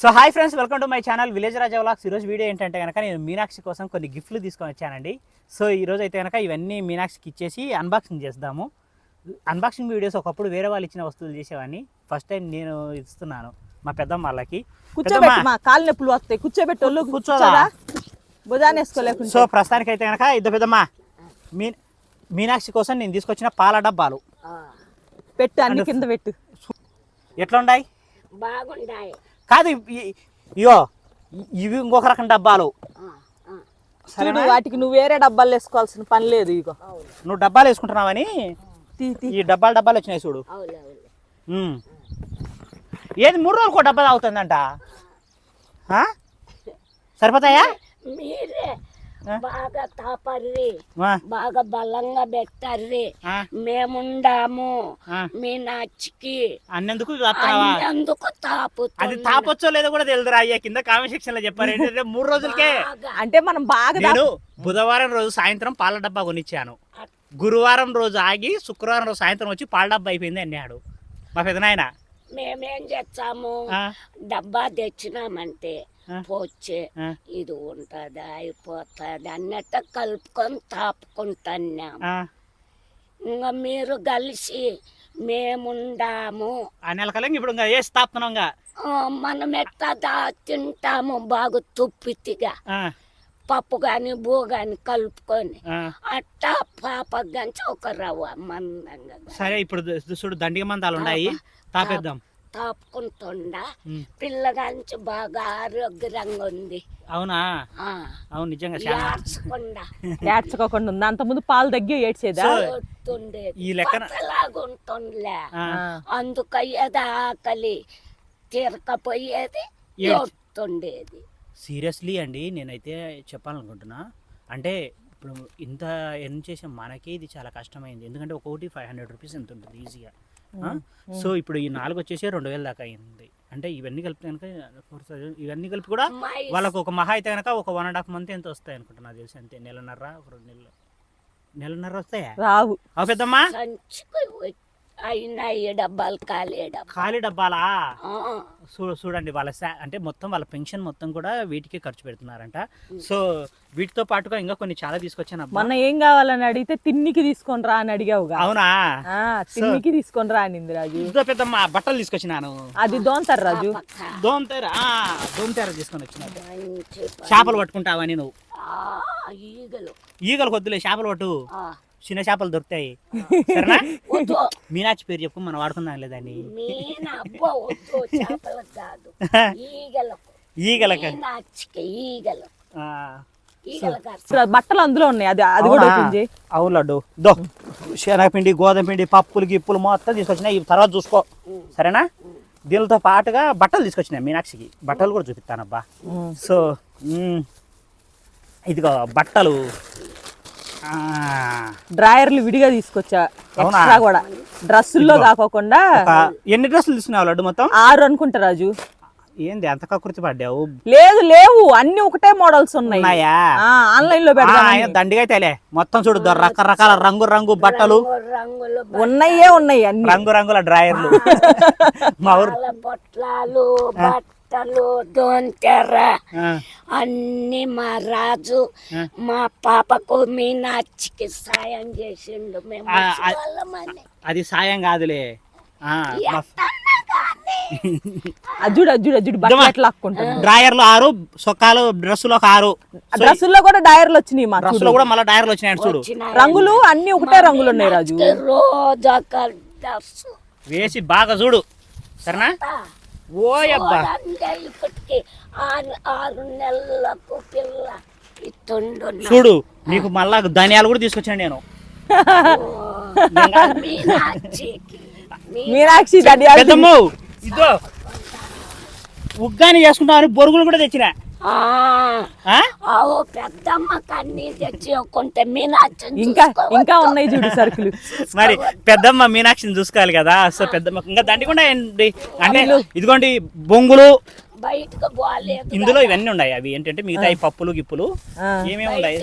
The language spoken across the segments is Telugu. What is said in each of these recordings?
So hi friends welcome to my channel village Raja vlogs ఈరోజు వీడియో ఏంటంటే కనుక నేను మీనాక్షి కోసం కొన్ని గిఫ్ట్లు తీసుకొని వచ్చానండి. సో ఈరోజు అయితే కనుక ఇవన్నీ మీనాక్షికి ఇచ్చేసి అన్బాక్సింగ్ చేద్దాము. అన్బాక్సింగ్ వీడియోస్ ఒకప్పుడు వేరే వాళ్ళు ఇచ్చిన వస్తువులు చేసేవాడిని ఫస్ట్ టైం నేను ఇస్తున్నాను మా పెద్దమ్మ వాళ్ళకి. కాళ్ళు నొప్పులు వస్తాయి. కూర్చోబెట్టి ఒళ్ళు కూర్చోదా? భుజాన్ని వేసుకోలేకుండా సో ప్రస్తుతానికి అయితే కనుక ఇద్దరు పెద్దమ్మ మీ మీనాక్షి కోసం నేను తీసుకొచ్చిన పాల డబ్బాలు. పెట్టు అన్ని కింద పెట్టు. ఎట్లా ఉన్నాయి బాగుండాయి. కాదు ఇయో ఇవి ఇంకొక రకం డబ్బాలు. చూడు సరేనా వాటికి నువ్వు వేరే డబ్బాలు వేసుకోవాల్సిన పని లేదు ఇగో. నువ్వు డబ్బాలు వేసుకుంటున్నావని ఈ డబ్బాలు డబ్బాలు వచ్చినాయి చూడు. ఏది మూడు రోజులకు డబ్బా తాగుతుందంట? సరిపోతాయా? బాగా తాపర్రి. బాగా బలంగా పెట్టర్రి. మేముండాము. మీ నాచికి. అన్నెందుకు అందుకు తాపు అది తాపొచ్చో లేదో కూడా తెలుదురా అయ్యా కింద కామెంట్ సెక్షన్లో చెప్పారు ఏంటంటే మూడు రోజులకే అంటే మనం బాగా నేను బుధవారం రోజు సాయంత్రం పాల డబ్బా కొనిచ్చాను. గురువారం రోజు ఆగి శుక్రవారం రోజు సాయంత్రం వచ్చి పాల డబ్బా అయిపోయింది అన్నాడు. మా పెదనాయన. మేమేం చేస్తాము? డబ్బా తెచ్చినామంటే. పోచే ఇది ఉంటది అయిపోతుంది అన్నట్టు కలుపుకొని తాపుకుంటున్నాం. ఆ. ఇంకా మీరు కలిసి మేముండాము. ఆ నెల కలం ఇప్పుడు ఇంకా వేసి తాపుతున్నాం మనం ఎట్లా దా- తింటాము బాగా తుప్పితిగా. పప్పు కానీ బూ కానీ కలుపుకొని. అట్టా పాప గంచి ఒక రవ్వ మందంగా సరే ఇప్పుడు చూడు దండిగ మందాలు ఉన్నాయి తాపేద్దాం. తాపుకుంటుండా. పిల్లగాంచి బాగా ఆరోగ్యంగా ఉంది అవునా? ఆ, అవును నిజంగా ఏడ్చకుండా ఏడ్చుకోకుండా ఉంది? అంత ముందు పాలు తగ్గి ఏడ్చేదా? ఈ లెక్కన ఆ, అందుకయ్యేది ఆకలి తీరకపోయేది ఏడుతుండేది. సీరియస్లీ అండి నేనైతే చెప్పాలనుకుంటున్నా. అంటే ఇప్పుడు ఇంత ఎర్న్ చేసే మనకి ఇది చాలా కష్టమైంది. ఎందుకంటే ఒక్కొక్కటి ఫైవ్ హండ్రెడ్ రూపీస్ ఎంత ఉంటుంది ఈజీగా. సో ఇప్పుడు ఈ నాలుగు వచ్చేసి రెండు వేల దాకా అయింది. అంటే ఇవన్నీ కలిపి కనుక ఫోర్ థౌసండ్ ఇవన్నీ కలిపి కూడా వాళ్ళకు ఒక మహా అయితే కనుక ఒక వన్ అండ్ హాఫ్ మంత్ ఎంత వస్తాయి అనుకుంటున్నా నాకు తెలిసి అంతే. నెలన్నర ఒక రెండు నెలలు. నెలన్నర వస్తాయా? రావు. అవు పెద్దమ్మా. డబ్బాలు ఖాళీ డబ్బా. ఖాళీ డబ్బాలా? చూడండి వాళ్ళ శా అంటే మొత్తం వాళ్ళ పెన్షన్ మొత్తం కూడా వీటికే ఖర్చు పెడుతున్నారంట. సో వీటితో పాటుగా ఇంకా కొన్ని చాలా తీసుకొచ్చాను. మొన్న ఏం కావాలని అడిగితే తిన్నికి తీసుకొని రా అని అడిగావుగా. అవునా? ఆ, తిన్నికి తీసుకొని రా అనింది రాజు. ఇదో పెద్దమ్మ బట్టలు తీసుకొచ్చినాను. అది దోంతారు రాజు. ఆ, దోమతెర తీసుకొని వచ్చిన చేపలు పట్టుకుంటావని నువ్వు. ఈగలు. ఈగలు కొద్దులే చేపలు పట్టు. చిన్న చేపలు దొరుకుతాయి. సరేనా? వద్దు. మీనాచి పేరు చెప్పు మనం వాడుకుందాం లేదని ఈగలకు. బట్టలు అందులో ఉన్నాయి. అది అది కూడా అవునా? ఓపెన్ చేయి. అవును లడ్డు. దో శనగపిండి గోధుమ పిండి పప్పులు గిప్పులు మొత్తం తీసుకొచ్చినా ఇవి తర్వాత చూసుకో. సరేనా? దీనితో పాటుగా బట్టలు తీసుకొచ్చినాయి మీనాక్షికి. బట్టలు కూడా చూపిస్తానబ్బా. సో. ఇదిగో బట్టలు. డ్రాయర్లు విడిగా తీసుకొచ్చా? ఎక్స్ట్రా కూడా. డ్రెస్సుల్లో కాకోకుండా ఎన్ని డ్రెస్సులు తీసుకున్నావు లడ్డు మొత్తం? ఆరు అనుకుంటా రాజు. ఏంది అంత కకృతి పడ్డావు? లేదు లేవు. అన్ని ఒకటే మోడల్స్ ఉన్నాయి. ఉన్నాయా? ఆ, ఆన్లైన్లో ఆయన దండిగా అయితేలే మొత్తం చూడు రకరకాల రంగు రంగు బట్టలు. ఉన్నాయే ఉన్నాయి అన్ని. రంగు రంగుల డ్రాయర్లు. మా ఊరు బాల పొట్లాలు బట్టలు దోంతెర. ఆ, అన్ని మా రాజు మా పాపకు మీనాచికి సాయం చేసిండు. మేము అది సాయం కాదులే. మా అజుడు అజుడు అజుడు బట్టలు ఎట్లా లాక్కుంటాను డ్రాయర్లు ఆరు సొక్కాలు డ్రెస్సులు ఒక ఆరు. డ్రెస్సుల్లో కూడా డైర్లు వచ్చినాయి మా డ్రెస్సులో కూడా మళ్ళీ డ్రాయర్లు వచ్చినాయి చూడు. రంగులు అన్ని ఒకటే రంగులు ఉన్నాయి రాజు. రోజు. వేసి బాగా చూడు. సరేనా? ఓయబ్బా. చూడండి ఇప్పటికి ఆరు ఆరు నెలలకు పిల్ల. ఇస్తుండు చూడు నీకు మళ్ళా ధనియాలు కూడా తీసుకొచ్చాను నేను. మీనాక్షి. ధనియాలు ఇదో ఉగ్గాని చేసుకుంటామని బొరుగులు కూడా తెచ్చిన. అన్ని తెచ్చి కొంత ఇంకా ఇంకా ఉన్నాయి చూడు సరుకులు. మరి పెద్దమ్మ మీనాక్షిని చూసుకోవాలి కదా సో పెద్దమ్మ ఇంకా దండికుండా ఏంటి? అంటే ఇదిగోండి బొంగులు. బయటకు పోలేదు ఇందులో ఇవన్నీ ఉన్నాయి అవి. ఏంటంటే మిగతా ఈ పప్పులు గిప్పులు. ఏమేమి ఉన్నాయి?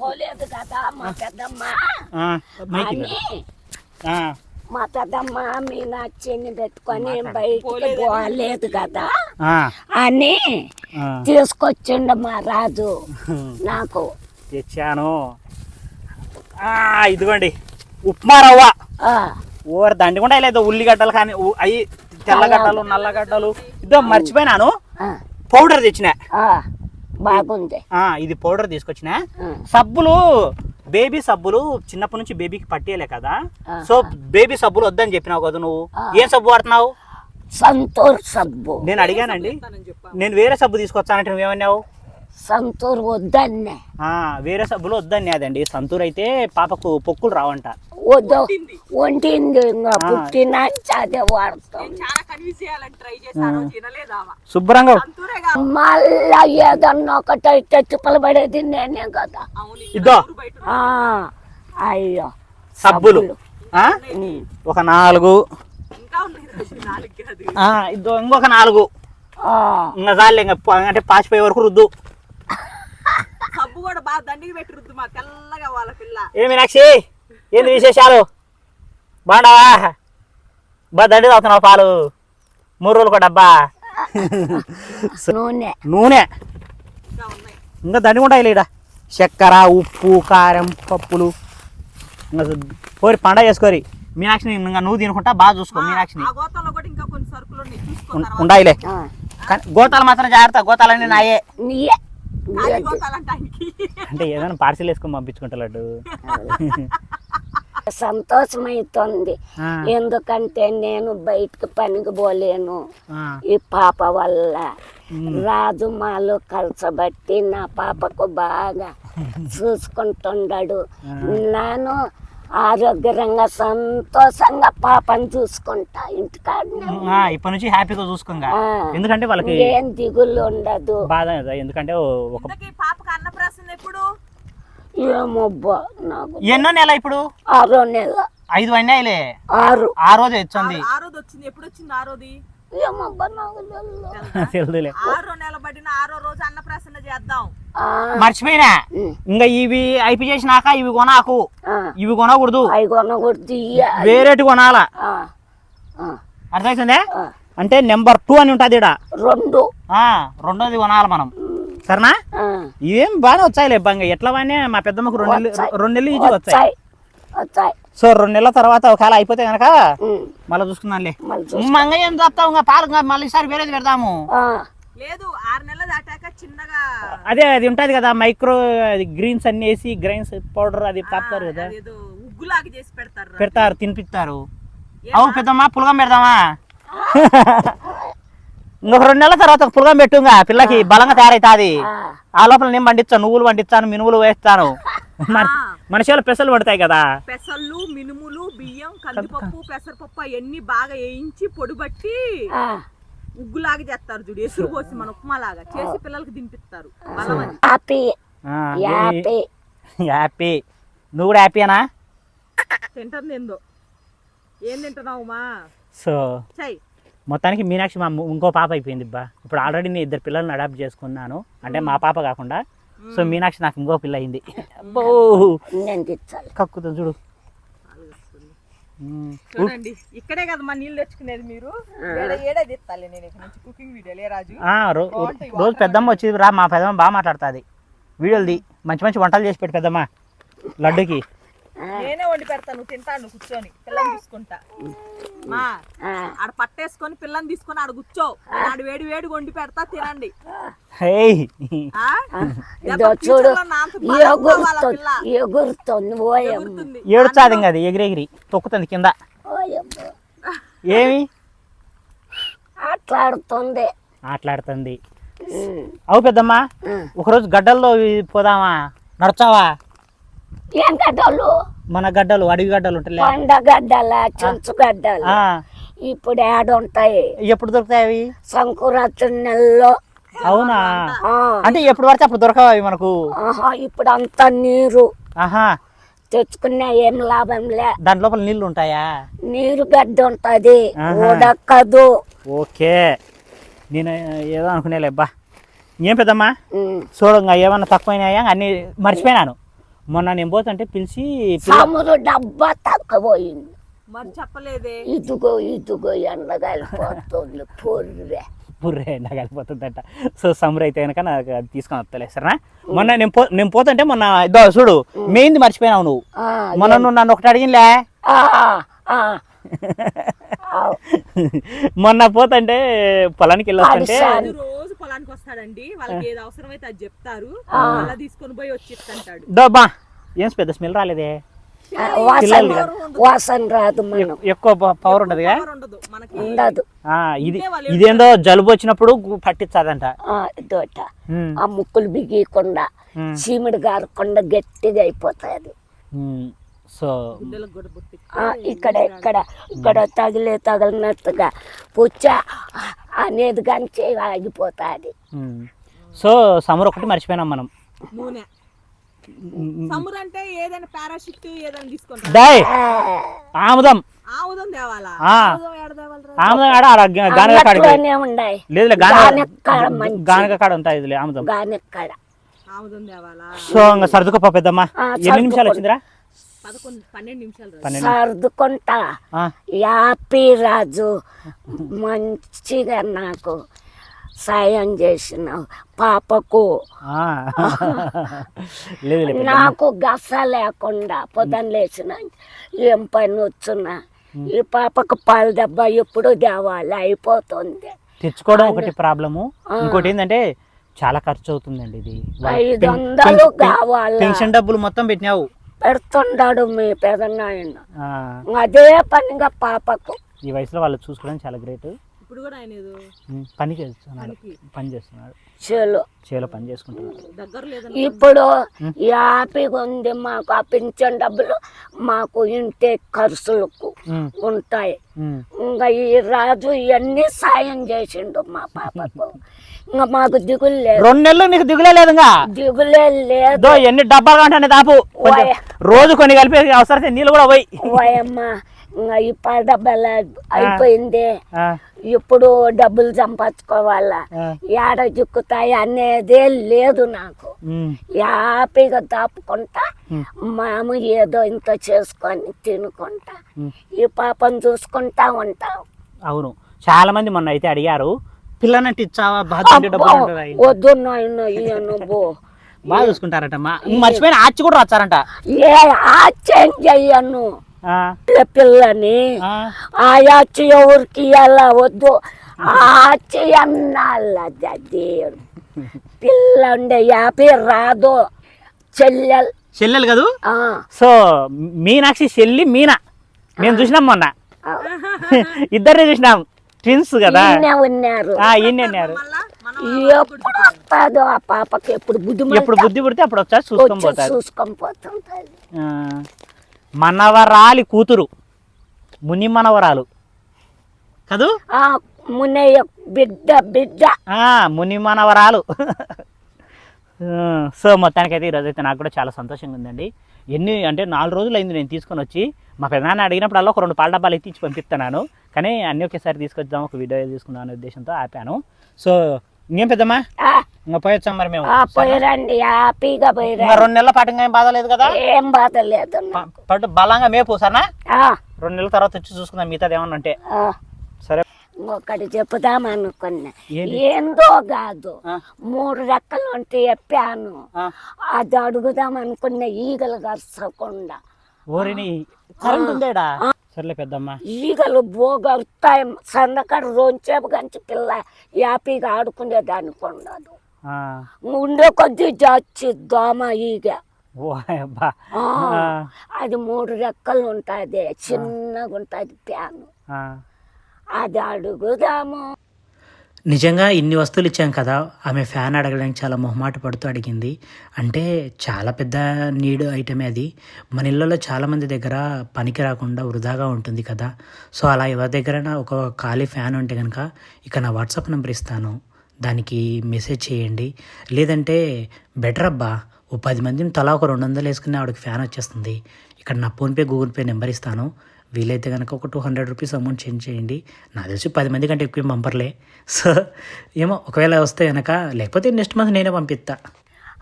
పోలేదు కదా మా పెద్దమ్మ. మా పెద్దమ్మ మీనాచిని పెట్టుకొని బయటకు పోలేదు కదా. అని. తీసుకొచ్చిండు మా రాజు నాకు. తెచ్చాను. ఆ, ఇదిగోండి. ఉప్మా రవ్వ. ఓర్ దండి కూడా లేదు ఉల్లిగడ్డలు కానీ అయి తెల్లగడ్డలు నల్లగడ్డలు. ఇదో మర్చిపోయినాను. పౌడర్ తెచ్చిన. ఆ, బాగుంది. ఇది పౌడర్ తీసుకొచ్చిన. సబ్బులు బేబీ సబ్బులు చిన్నప్పటి నుంచి బేబీకి పట్టేయలే కదా. సో బేబీ సబ్బులు వద్దని చెప్పినావు కదా నువ్వు. ఏం సబ్బు వాడుతున్నావు? సంతూర్ సబ్బు. నేను అడిగానండి. నేను వేరే సబ్బు తీసుకొచ్చానంటే నువ్వేమన్నావు? సంతూర్ వద్దన్నే. వేరే సబ్బులు వద్దనేదండి సంతూర్ అయితే పాపకు పొక్కులు రావంట. వద్దు. వంటింది. ఇంకా పుట్టిన అదే వాడతాం. చాలా కన్విన్స్ చేయాలని ట్రై చేశాను. తినలేదావా శుభ్రంగా మళ్ళా ఏదన్నా ఒకటి తిప్పలు పడేది నేనే కదా. ఇద్దో. ఆ, అయ్యో. సబ్బులు. ఒక నాలుగు ఇంకొక నాలుగు. ఆ, ఇంకా చాలే ఇంకా ప- అంటే పాసిపోయే వరకు రుద్దు. సబ్బు కూడా బాగా దండికి పెట్టి రుద్దు మా తెల్లగా వాళ్ళ పిల్ల. ఏమి ఏంది విశేషాలు? బాగున్నావా? బా దండి తాగుతున్నావు పాలు? మూడు రోజులు కూడా డబ్బా? నూనె. నూనె. ఇంకా ఉన్నాయి. ఇంకా దండి ఉంటాయి ఈడ చక్కెర ఉప్పు కారం పప్పులు. ఇంకా కోరి పండగ చేసుకోరి. మీనాక్షిని ఇంకా నువ్వు తినుకుంటా బాగా చూసుకో మీనాక్షిని. ఆ గోతంలో కూడా ఇంకా కొన్ని సరుకులు ఉన్నాయి చూసుకో ఉం- తర్వాత. ఉండాయిలే. ఆ, కానీ గోతాలు మాత్రం జాగ్రత్త గోతాలన్నీ నాయే. అంటే ఏదైనా పార్సిల్ వేసుకొని పంపించుకుంటాడు సంతోషమైతుంది. ఎందుకంటే నేను బయటకు పనికి పోలేను. ఆ. ఈ పాప వల్ల. రాజు మాలో కలసబట్టి నా పాపకు బాగా చూసుకుంటున్నాడు నేను ఆరోగ్యంగా సంతోషంగా పాపను చూసుకుంటా ఇంటికాడనే ఆ, ఇప్పటి నుంచి హ్యాపీగా చూసుకోంగా. ఎందుకంటే వాళ్ళకి ఏం దిగులు ఉండదు. బాధ ఎందుకంటే ఒక ఇంతకీ పాపకు అన్నప్రాసన ఎప్పుడు? ఏమబ్బా నాకు ఎన్నో నెల ఇప్పుడు? ఆరో నెల. ఐదు అన్నాయిలే. ఆరు. ఆ రోజు వచ్చింది ఆ రోజు వచ్చింది. ఎప్పుడు వచ్చింది ఆ రోజు? ఏమబ్బా నాకు తెలియదు. తెలుదులే. ఆరో నెల పడిన ఆరో రోజు అన్నప్రాసన చేద్దాం. మర్చిపోయినా? ఇంకా ఇవి అయిపి చేసినాక ఇవి కొనాకు. ఇవి కొనకూడదు. వేరేటి కొనాలా. అర్థమవుతుందే. అంటే నెంబర్ టూ అని ఉంటుంది ఇక్కడ రెండు. రెండోది కొనాలి మనం. సరేనా? ఇవేం బాగానే వచ్చాయిలే బంగ ఎట్లా వాడినా మా పెద్దమ్మకు రెండు నెలలు. రెండు నెలలు ఈజీగా వచ్చాయి. సో రెండు నెలల తర్వాత ఒకవేళ అయిపోతే కనుక మళ్ళీ చూసుకుందాంలే. మంగ ఏం చెప్తావు ఇంకా? పాలు మళ్ళీ ఈసారి వేరేది పెడదాము. లేదు ఆరు నెలలు దాటాక చిన్నగా అదే అది ఉంటది కదా మైక్రో అది గ్రీన్స్ అన్ని వేసి గ్రైన్స్ పౌడర్ అది తాపుతారు కదా. ఉగ్గులాగా చేసి పెడతారు. పెడతారు తినిపిస్తారు. అవు పెద్దమ్మా పులగం పెడదామా? ఇంకొక రెండు నెలల తర్వాత ఒక పులగం పెట్టుగా పిల్లకి బలంగా తయారైతాది. ఆ, లోపల నేను పండిస్తాను నువ్వులు పండిస్తాను మినుములు వేస్తాను. మన మనిషిలో పెసలు పడతాయి కదా. పెసళ్ళు మినుములు బియ్యం కందిపప్పు పెసరపప్పు అవన్నీ బాగా వేయించి పొడిబట్టి ఆ, ఉగ్గులాగా చేస్తారు చూడు. ఎసురు పోసి మన ఉప్మా లాగా చేసి పిల్లలకి తినిపిస్తారు హ్యాపీ. ఆ, హ్యాపీ. హ్యాపీ. నువ్వు కూడా హ్యాపీనా తింటుంది ఏందో ఏం తింటున్నావు మా? సో చై మొత్తానికి మీనాక్షి మా ఇంకో పాప అయిపోయింది బా. ఇప్పుడు ఆల్రెడీ నేను ఇద్దరు పిల్లల్ని అడాప్ట్ చేసుకున్నాను. అంటే మా పాప కాకుండా. సో మీనాక్షి నాకు ఇంకో పిల్ల అయింది. కక్కుతుంది చూడు. చూడండి ఇక్కడే కదా మా నీళ్ళు తెచ్చుకునేది మీరు. ఏడ ఏడే తెస్తాలి నేను ఇక్కడ నుంచి కుకింగ్ వీడియోలే రాజు. రోజు పెద్దమ్మ వచ్చి రా మా పెద్దమ్మ బాగా మాట్లాడుతుంది. వీడియోలది మంచి మంచి వంటలు చేసి పెట్టు పెద్దమ్మ. లడ్డుకి. నేనే వండి పెడతాను నువ్వు తింటాను నువ్వు కూర్చొని. పిల్లని తీసుకుంటా మా ఆడ పట్టేసుకొని పిల్లని తీసుకొని ఆడ కూర్చో. ఆడ వేడి వేడి వండి పెడతా తినండి. ఏడుచాది ఇంకా అది ఎగిరి ఎగిరి. తొక్కుతుంది కింద. ఓయమ్మ ఏమి? ఆటలాడుతుంది. ఆటలాడుతుంది. అవు పెద్దమ్మ. ఒకరోజు గడ్డల్లో పోదామా? నడచావా? ఏం గడ్డలు మన గడ్డలు అడవి గడ్డలు ఉంటాయి పండగడ్డల చెంచుగడ్డలు ఆ, ఇప్పుడు ఏడుంటాయి ఎప్పుడు దొరుకుతాయి అవి? సంకురాత్రి నెలలో అవునా అంటే ఎప్పుడు పడితే అప్పుడు దొరకవు అవి మనకు? ఆహా ఇప్పుడు అంతా నీరు. ఆహా. తెచ్చుకున్నా ఏం లాభం లే. దాని లోపల నీళ్ళు ఉంటాయా? నీరు గడ్డ ఉంటది. ఉడకదు. ఓకే. నేను ఏదో అనుకునేలే అబ్బా ఏం పెద్దమ్మా. చూడంగా ఏమన్నా తక్కువైనాయా? అన్ని మర్చిపోయినాను. మొన్న నేను పోతుంటే పిలిచి సామురు డబ్బా తక్కువపోయింది మరి చెప్పలేదే? ఇదిగో ఇదిగో ఎండగలిపోతుంది పొర్రె. బుర్రే నాకు వెళ్ళిపోతుందంట సో సమ్మర్ అయితే కనుక నాకు అది తీసుకొని వస్తలే సరేనా? మొన్న నేను పో నేను పోతుంటే మొన్న ఇదో చూడు మెయిన్ది మర్చిపోయినావు నువ్వు. ఆ, మొన్న నువ్వు నన్ను ఒకటి అడిగినలే ఆ, ఆ. అవ్. మొన్న పోతుంటే పొలానికి వెళ్ళి వస్తుంటే అడిశాను. రోజు పొలానికి వస్తాడండి. వాళ్ళకి ఏది అవసరమైతే అది చెప్తారు. అలా తీసుకొని పోయి వచ్చి ఇస్తుంటాడు. డబ్బా ఏం పెద్ద స్మెల్ రాలేదే. వాసన రాదు ఎక్కువ పవర్ ఉండదుగా? పవర్ ఉండదు. మనకి ఉండదు. ఆ, ఇది ఇదేందో జలుబు వచ్చినప్పుడు పట్టించదంట. ఉమ్, ఆ ముక్కులు బిగియకుండా చీమిడి గారకుండా గట్టిగా అయిపోతుంది ఉమ్. సో ఇక్కడ ఇక్కడ ఇక్కడ తగిలే తగిలినట్టుగా పుచ్చ అనేది కానీ ఆగిపోతుంది. సో సమ్మర్ ఒకటి మర్చిపోయినాం మనం. నూనె. సమురు అంటే ఏదైనా పారాషూట్ ఏదైనా తీసుకుంటారు? డాయ్! ఆముదం. ఆముదం తేవాలా? ఆ. ఆముదం ఏడ తేవాలిరా? ఆముదం ఆడ ఆడ గా- గానగ కాడికి అట్లనే ఉన్నాయి లేదులే గాన గానెక్కడ మంచి. గానగ కాడ ఉంటాయి ఆముదం. గానెక్కడ. ఆముదం తేవాలా? సో ఇంకా సర్దుకోపా పెద్దమ్మా. ఎన్ని నిమిషాలు. వచ్చిందిరా? సర్దుకుంటా. యాపీ రాజు మంచిగా నాకు సాయం చేసినావు. పాపకు. నాకు గస లేకుండా పొద్దున లేచిన ఏం పని వచ్చున్నా. ఈ పాపకు పాలు దెబ్బ ఎప్పుడు తేవాలి? అయిపోతుంది. తెచ్చుకోవడం ఒకటి ప్రాబ్లము. ఇంకోటి ఏంటంటే చాలా ఖర్చు అవుతుందండి ఇది. పెన్షన్ డబ్బులు మొత్తం పెట్టినావు. పెడుతుండాడు మీ పెదనాయన. ఆ, అదే పనిగా పాపకు. ఈ వయసులో వాళ్ళు చూసుకోవడం చాలా గ్రేట్. ఇప్పుడు కూడా ఆయన ఏదో పని చేస్తున్నాడు. పని చేస్తున్నాడు. చెలు. చేలో పని చేసుకుంటున్నాడు. ఇప్పుడు హ్యాపీగా ఉంది మాకు. ఆ పింఛన్ డబ్బులు మాకు ఇంటి ఖర్చులకు ఉంటాయి. ఇంకా ఈ రాజు ఇవన్నీ సాయం చేసిండు మా పాపకు. ఇంకా మాకు దిగులు లేదు. రెండు నెలలు నీకు దిగులే లేదు ఇంకా దిగులే లేదు. దో ఎన్ని డబ్బాలు కాంటే దాపు. రోజు కొన్ని కలిపి అవసరమైతే నీళ్ళు కూడా పోయి. ఓయమ్మ ఇంకా ఈ డబ్బల అయిపోయింది. ఇప్పుడు డబ్బులు సంపాదించుకోవాలా? ఏడ చిక్కుతాయి అనేదే లేదు నాకు. హ్యాపీగా దాపుకుంటా మేము ఏదో ఇంత చేసుకొని తినుకుంటా. ఈ పాపను చూసుకుంటా ఉంటాం. అవును. చాలా మంది మొన్న అయితే అడిగారు పిల్లనంటే ఇచ్చావా? వద్దు బో. బాగా చూసుకుంటారటమ్మా. మర్చిపోయిన ఆచి కూడా వచ్చారంట ఏ ఆశ్చర్యం చెయ్యను? ఆ, పిల్ల పిల్లని. ఆ, ఆ యాచి ఎవరికి ఇలా వద్దు. ఆచి అన్నాళ్ళ దేవుడు. పిల్ల ఉండే యాపి రాదు. చెల్లెల్. చెల్లెలు కదూ? ఆ, సో మీనాక్షి చెల్లి మీనా. మేము చూసినాం మొన్న. ఆ. ఇద్దరే చూసినాం. ట్విన్స్ కదా. ఉన్నారు ఆ ఈయన అన్నారు మళ్ళా మనం ఎప్పుడు వస్తుందో ఆ పాపకి ఎప్పుడు బుద్ధి ఎప్పుడు బుద్ధి పుడితే అప్పుడు వచ్చా చూసుకొని పోతారు. చూసుకొని పోతుంటది ఆ, మనవరాలి కూతురు ముని మనవరాలు. కదూ? ఆ మునయ్య బిడ్డ బిడ్డ. ఆ, ముని మనవరాలు. సో మొత్తానికైతే ఈరోజు అయితే నాకు కూడా చాలా సంతోషంగా ఉందండి ఎన్ని అంటే నాలుగు రోజులు అయింది నేను తీసుకొని వచ్చి మా పెదనాన్న అడిగినప్పుడల్లా ఒక రెండు పాల డబ్బాలు ఎత్తి ఇచ్చి పంపిస్తున్నాను కానీ అన్నీ ఒకేసారి తీసుకొద్దాం ఒక వీడియో తీసుకుందాం అనే ఉద్దేశంతో ఆపాను. సో ఇంకేం పెద్దమ్మా? ఇంకా పోయొచ్చాం మరి మేము. పోయిరండి హ్యాపీగా రెండు నెలల పాటు ఏం బాధ లేదు కదా? ఏం బాధ లేదు పట్టు బలంగా మేపు సరేనా? రెండు నెలల తర్వాత వచ్చి చూసుకుందాం మిగతాది ఏమన్నా అంటే. సరే. ఒకటి చెప్పుదాం అనుకున్నా. ఏంటి? ఏందో కాదు. మూడు రెక్కలు ఉంటే చెప్పాను. అది అడుగుదాం అనుకున్న ఈగలు గరచకుండా ఓరిని కరెంట్ ఉందేడా? సర్లే పెద్దమ్మా. ఈగలు బోగరుతాయి సందకాడ రోంచేపు గంచి పిల్ల హ్యాపీగా ఆడుకునేదానికి ఉండదు ఉండే కొద్దీ జాచి దోమ ఈగ. అది మూడు రెక్కలు ఉంటుంది. చిన్నగా ఉంటుంది ప్యాను. అది అడుగుదాము. నిజంగా ఇన్ని వస్తువులు ఇచ్చాం కదా ఆమె ఫ్యాన్ అడగడానికి చాలా మొహమాట పడుతూ అడిగింది. అంటే చాలా పెద్ద నీడ్ ఐటమే అది. మన ఇళ్ళలో చాలామంది దగ్గర పనికి రాకుండా వృధాగా ఉంటుంది కదా. సో అలా ఎవరి దగ్గర ఒక ఖాళీ ఫ్యాన్ ఉంటే కనుక ఇక నా వాట్సాప్ నెంబర్ ఇస్తాను. దానికి మెసేజ్ చేయండి. లేదంటే బెటర్ అబ్బా ఓ పది మందిని తలా ఒక రెండు వందలు వేసుకుని ఆవిడకి ఫ్యాన్ వచ్చేస్తుంది. ఇక్కడ నా ఫోన్పే గూగుల్ పే నెంబర్ ఇస్తాను. వీలైతే కనుక ఒక two hundred rupees amount change చేయండి. నాకు తెలిసి పది మంది కంటే ఎక్కువ పంపర్లే. సో ఏమో ఒకవేళ వస్తే కనుక లేకపోతే నెక్స్ట్ మంత్ నేనే పంపిస్తా.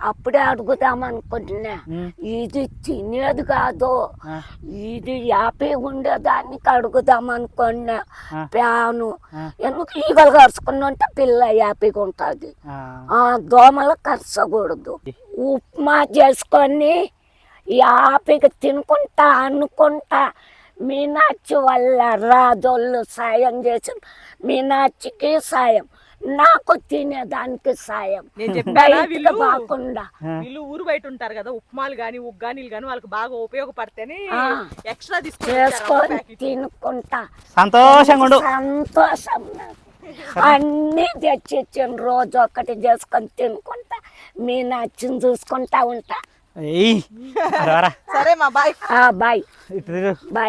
అప్పుడే అడుగుదాం అనుకుంటున్నా. ఉమ్, ఇది తినేది కాదు. ఇది యాపీ ఉండేదానికి అడుగుదాం అనుకున్నా. ప్యాను. ఎందుకు ఈగలు కరుచుకుని ఉంటే పిల్ల యాపీగా ఉంటుంది. ఆ. దోమలు కరచకూడదు. ఉప్మా చేసుకొని యాపికి తినుకుంటా అనుకుంటా. మీనాచి వల్ల రాజోళ్ళు సాయం చేసి మీనాచికి సాయం. నాకు తినేదానికి సాయం. నేను చెప్పానా బయటకు వీళ్ళు కాకుండా వీళ్ళు ఊరు బయట ఉంటారు కదా ఉప్మాలు గాని ఉగ్గానీలు గాని వాళ్ళకి బాగా ఉపయోగపడితేనే. ఎక్స్ట్రా చేసుకొని తీసుకొని తినుకుంటా. సంతోషంగా సంతోషం. అన్నీ తెచ్చిచ్చిన రోజు ఒకటి చేసుకొని తినుకుంటా. మీ నచ్చింది చూసుకుంటా ఉంటా. సరే మా బాయ్. ఆ, బాయ్. బాయ్.